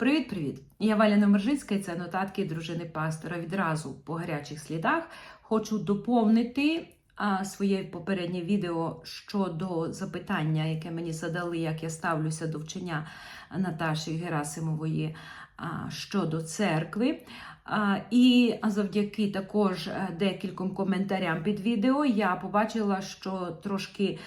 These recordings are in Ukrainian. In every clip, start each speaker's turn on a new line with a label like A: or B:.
A: Привіт-привіт! Я Валя Номержицька і це нотатки дружини пастора. Відразу по гарячих слідах хочу доповнити а, своє попереднє відео щодо запитання, яке мені задали, як я ставлюся до вчення Наташі Герасимової а, щодо церкви. І завдяки також е, декільком коментарям під відео я побачила, що трошки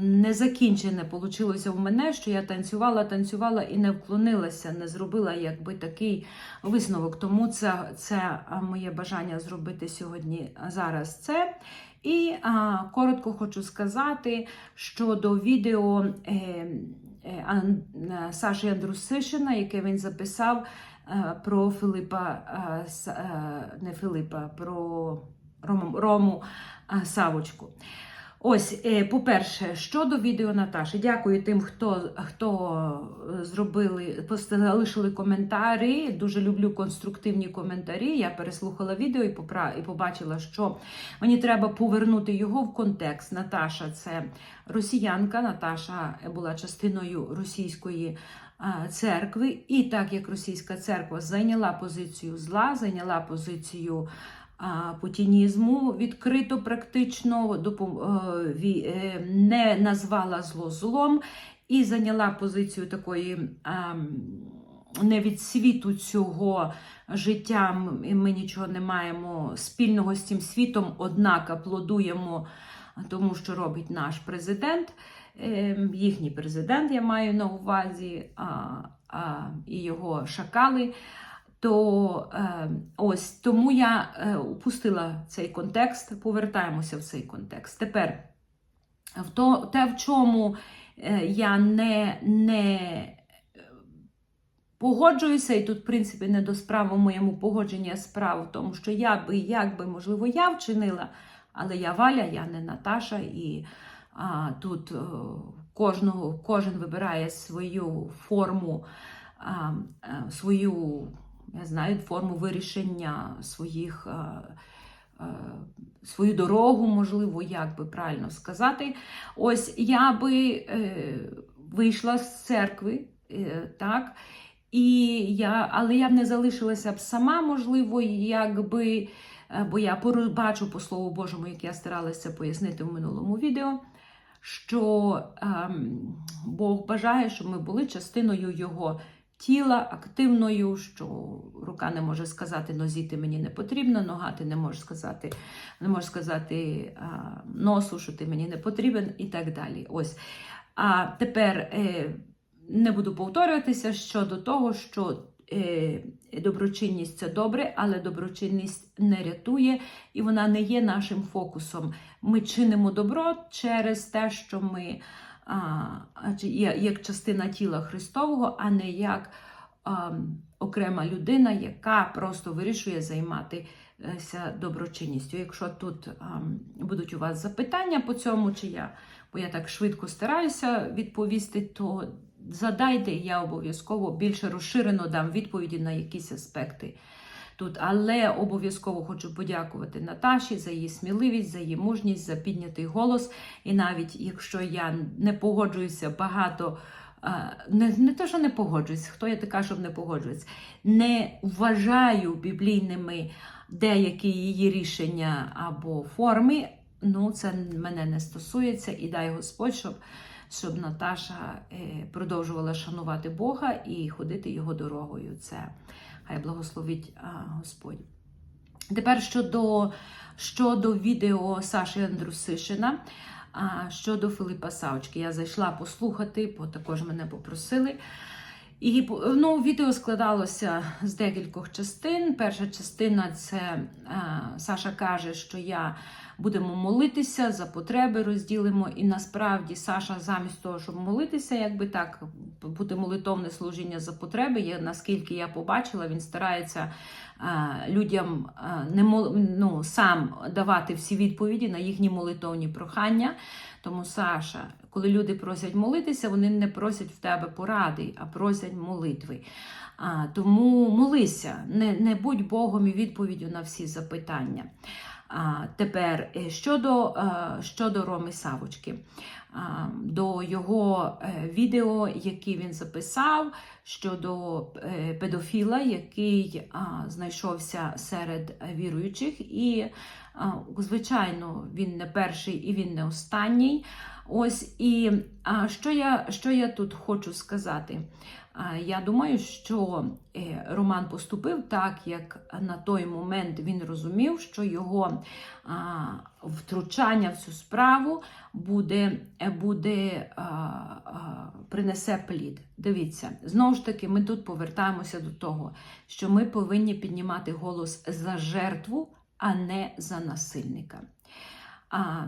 A: незакінчене вийшло в мене, що я танцювала, танцювала і не вклонилася, не зробила якби такий висновок. Тому це, це моє бажання зробити сьогодні зараз це. І а, коротко хочу сказати щодо відео е, е, е, Саші Андрусишина, яке він записав про Филипа, е, е, не Филипа, про Рому, Рому е, Савочку. Ось, е, по-перше, щодо відео Наташі, дякую тим, хто, хто е, зробили, залишили коментарі. Дуже люблю конструктивні коментарі. Я переслухала відео і, попра... і побачила, що мені треба повернути його в контекст. Наташа це росіянка. Наташа була частиною російської церкви. І так як російська церква зайняла позицію зла, зайняла позицію путінізму відкрито, практично е, е, не назвала зло злом і зайняла позицію такої. не від світу цього життя ми нічого не маємо спільного з цим світом, однак аплодуємо тому, що робить наш президент, їхній президент, я маю на увазі, а, а, і його шакали. То е, ось тому я е, упустила цей контекст. Повертаємося в цей контекст. Тепер в то, те, в чому е, я не, не е, погоджуюся, і тут, в принципі, не до справи в моєму погодженні, а справа в тому, що я би, як би, можливо, я вчинила, але я Валя, я не Наташа, і тут е, кожного, кожен вибирає свою форму, а, е, свою, я знаю, форму вирішення своїх. е, Свою дорогу, можливо, як би правильно сказати. Ось я би вийшла з церкви, так, і я, але я б не залишилася б сама, можливо, якби, бо я бачу по Слову Божому, як я старалася пояснити в минулому відео, що ем, Бог бажає, щоб ми були частиною Його тіла, активною, що рука не може сказати нозі ти мені не потрібна, нога ти не може сказати, не може сказати а, носу, що ти мені не потрібен, і так далі. Ось. А тепер е, не буду повторюватися щодо того, що е, доброчинність це добре, але доброчинність не рятує, і вона не є нашим фокусом. Ми чинимо добро через те, що ми як частина тіла Христового, а не як окрема людина, яка просто вирішує займатися доброчинністю. Якщо тут а, будуть у вас запитання по цьому, чи я, бо я так швидко стараюся відповісти, то задайте, я обов'язково більше розширено дам відповіді на якісь аспекти. Тут, але обов'язково хочу подякувати Наташі за її сміливість, за її мужність, за піднятий голос. І навіть якщо я не погоджуюся багато, не, не те, що не погоджуюсь, хто я така, щоб не погоджуюсь, не вважаю біблійними деякі її рішення або форми, ну це мене не стосується, і дай Господь, щоб, щоб Наташа е, продовжувала шанувати Бога і ходити його дорогою. Це хай благословить Господь. Тепер щодо, щодо відео Саші Андрусишина, щодо Филипа Савочки. Я зайшла послухати, бо також мене попросили. І ну, відео складалося з декількох частин. Перша частина це а, Саша каже, що я будемо молитися за потреби, розділимо. І насправді Саша, замість того, щоб молитися, якби так, бути молитовне служіння за потреби, я, наскільки я побачила, він старається а, людям а, не мол, ну, сам давати всі відповіді на їхні молитовні прохання. Тому, Саша, коли люди просять молитися, вони не просять в тебе поради, а просять молитви. А, тому молися, не, не будь Богом і відповіддю на всі запитання. А, тепер е, щодо, е, щодо Роми Савочки, а, до його е, відео, які він записав щодо педофіла, який а, знайшовся серед віруючих, і, а, звичайно, він не перший і він не останній. Ось і а, що, я, що я тут хочу сказати? А, Я думаю, що е, Роман поступив так, як на той момент він розумів, що його а, втручання в цю справу буде, е, буде а, а, принесе плід. Дивіться, знову ж таки, ми тут повертаємося до того, що ми повинні піднімати голос за жертву, а не за насильника.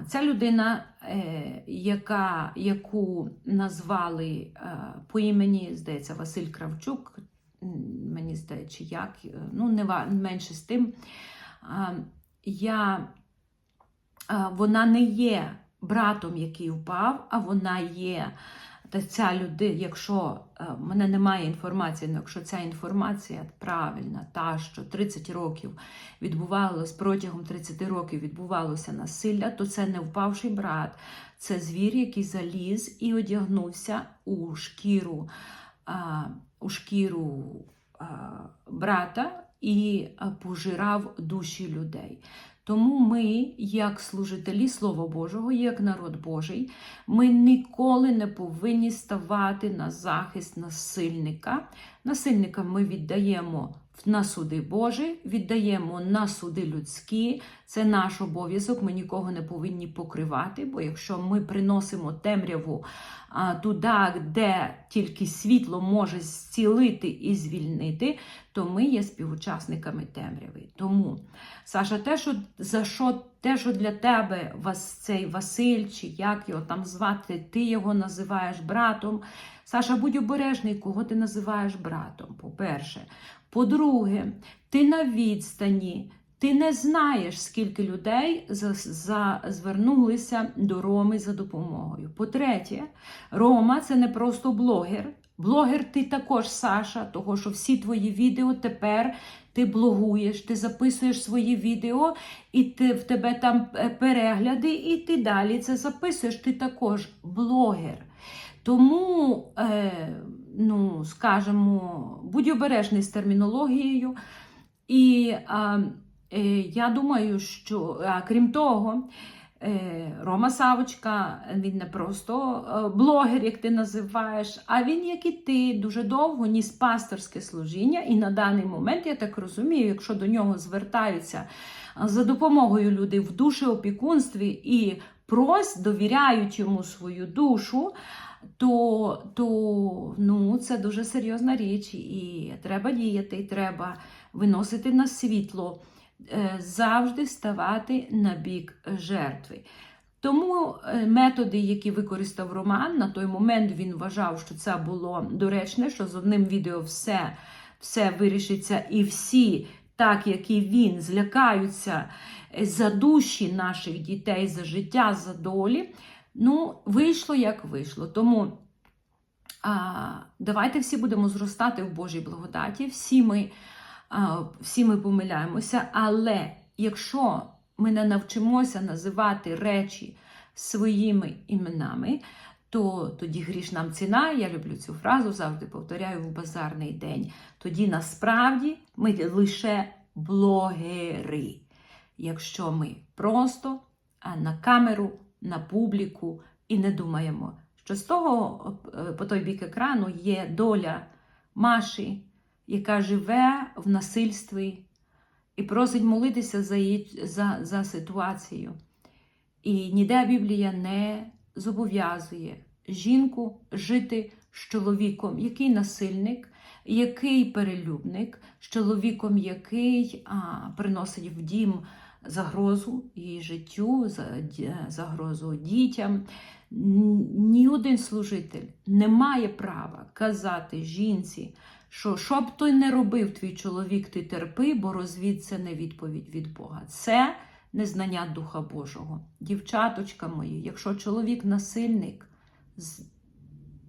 A: Ця людина, е, яка, яку назвали е, по імені, здається, Василь Кравчук, мені здається, як, е, ну, не менше з тим, я, вона не є братом, який впав, а вона є. Та ця людина, якщо е, в мене немає інформації, але якщо ця інформація правильна, та що 30 років відбувалось протягом 30 років відбувалося насилля, то це не впавший брат, це звір, який заліз і одягнувся у шкіру, а, у шкіру а, брата і пожирав душі людей. Тому ми, як служителі Слова Божого, як народ Божий, ми ніколи не повинні ставати на захист насильника. Насильника ми віддаємо на суди Божі, віддаємо на суди людські. Це наш обов'язок. Ми нікого не повинні покривати, бо якщо ми приносимо темряву а, туди, де тільки світло може зцілити і звільнити, то ми є співучасниками темряви. Тому, Саша, те, що за що те, що для тебе вас цей Василь, чи як його там звати, ти його називаєш братом. Саша, будь обережний, кого ти називаєш братом, по-перше. По-друге, ти на відстані, ти не знаєш, скільки людей за, за, звернулися до Роми за допомогою. По-третє, Рома це не просто блогер. Блогер ти також, Саша, того що всі твої відео тепер ти блогуєш, ти записуєш свої відео, і ти, в тебе там е, перегляди, і ти далі це записуєш. Ти також блогер. Тому, е, ну, скажімо, будь обережний з термінологією. І е, я думаю, що а, крім того, Рома Савочка, він не просто е, блогер, як ти називаєш, а він, як і ти, дуже довго ніс пасторське служіння. І на даний момент, я так розумію, якщо до нього звертаються за допомогою люди в душеопікунстві і прось довіряють йому свою душу. То, то ну, це дуже серйозна річ, і треба діяти, і треба виносити на світло, е, завжди ставати на бік жертви. Тому е, методи, які використав Роман, на той момент він вважав, що це було доречне, що з одним відео все, все вирішиться, і всі, так як і він, злякаються е, за душі наших дітей, за життя, за долі. Ну, вийшло як вийшло. Тому а, давайте всі будемо зростати в Божій благодаті. Всі ми, всі ми помиляємося, але якщо ми не навчимося називати речі своїми іменами, то тоді гріш нам ціна. Я люблю цю фразу, завжди повторяю в базарний день. Тоді насправді ми лише блогери. Якщо ми просто на камеру на публіку і не думаємо, що з того е, по той бік екрану є доля Маші, яка живе в насильстві і просить молитися за, її, за, за ситуацію. І ніде Біблія не зобов'язує жінку жити з чоловіком, який насильник, який перелюбник, з чоловіком, який а, приносить в дім загрозу її життю, загрозу дітям. Ні один служитель не має права казати жінці, що що б той не робив твій чоловік, ти терпи, бо розвід це не відповідь від Бога. Це незнання Духа Божого. Дівчаточка мої, якщо чоловік насильник,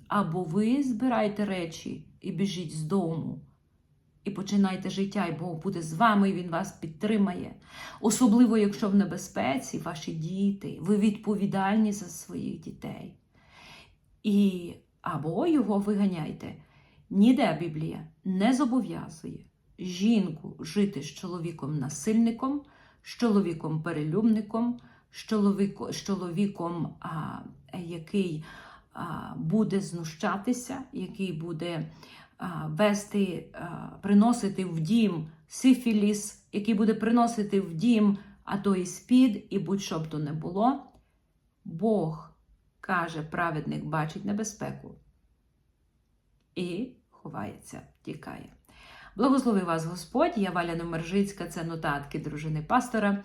A: або ви збирайте речі і біжіть з дому, і починайте життя, і Бог буде з вами, і Він вас підтримає. Особливо, якщо в небезпеці ваші діти, ви відповідальні за своїх дітей. І або його виганяйте. Ніде Біблія не зобов'язує жінку жити з чоловіком насильником, з чоловіком перелюбником, з, чоловіко, з чоловіком, а, який а, буде знущатися, який буде вести, приносити в дім сифіліс, який буде приносити в дім, а то і спід, і будь-що б то не було. Бог каже, праведник бачить небезпеку і ховається, тікає. Благослови вас Господь, я Валя Номержицька, це нотатки дружини пастора.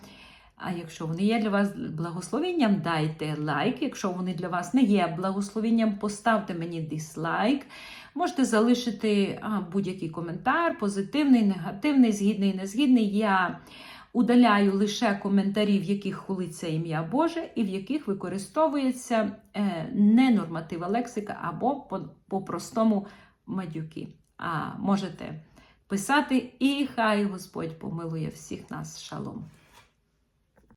A: А якщо вони є для вас благословенням, дайте лайк. Якщо вони для вас не є благословенням, поставте мені дизлайк. Можете залишити будь-який коментар, позитивний, негативний, згідний, незгідний. Я удаляю лише коментарі, в яких хулиться ім'я Боже, і в яких використовується е, ненорматива лексика або по- по-простому мадюки. А можете писати, і хай Господь помилує всіх нас. Шалом.